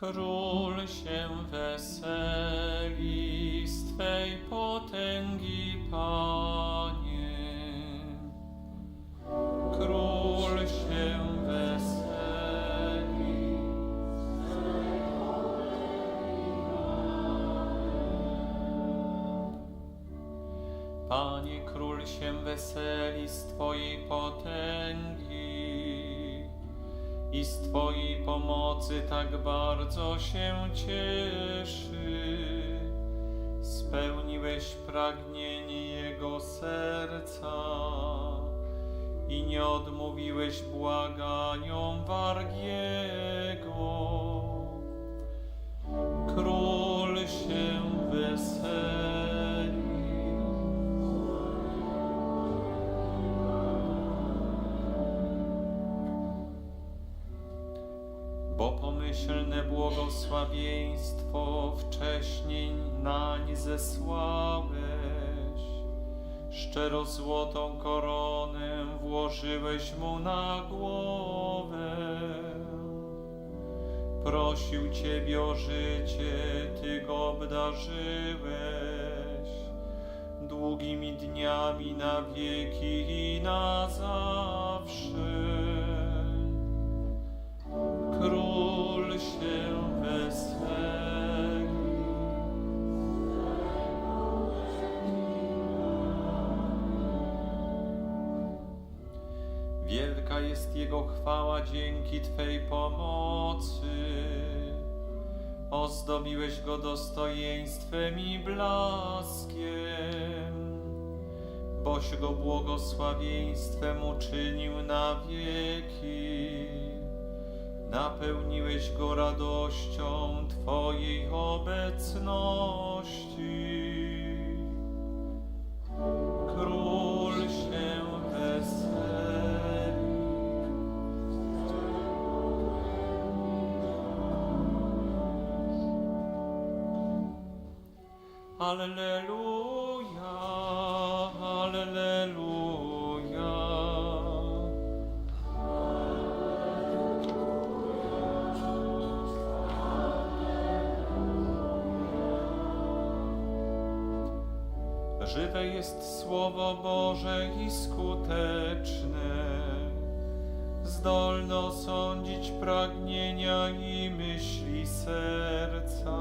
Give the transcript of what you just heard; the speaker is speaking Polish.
Król się weseli z Twej potęgi, Panie. Król się weseli. Panie Król się weseli z Twojej potęgi i z Twojej pomocy tak bardzo się cieszy. Spełniłeś pragnienie Jego serca i nie odmówiłeś błaganiom wargiego. Bo pomyślne błogosławieństwo wcześniej nań zesłałeś. Szczero złotą koronę włożyłeś mu na głowę. Prosił Ciebie o życie, Ty go obdarzyłeś długimi dniami na wieki i na zawsze. Wielka jest Jego chwała dzięki Twej pomocy. Ozdobiłeś Go dostojeństwem i blaskiem, boś Go błogosławieństwem uczynił na wieki napełniłeś go radością Twojej obecności. Alleluja, Alleluja. Żywe jest Słowo Boże i skuteczne, zdolno sądzić pragnienia i myśli serca.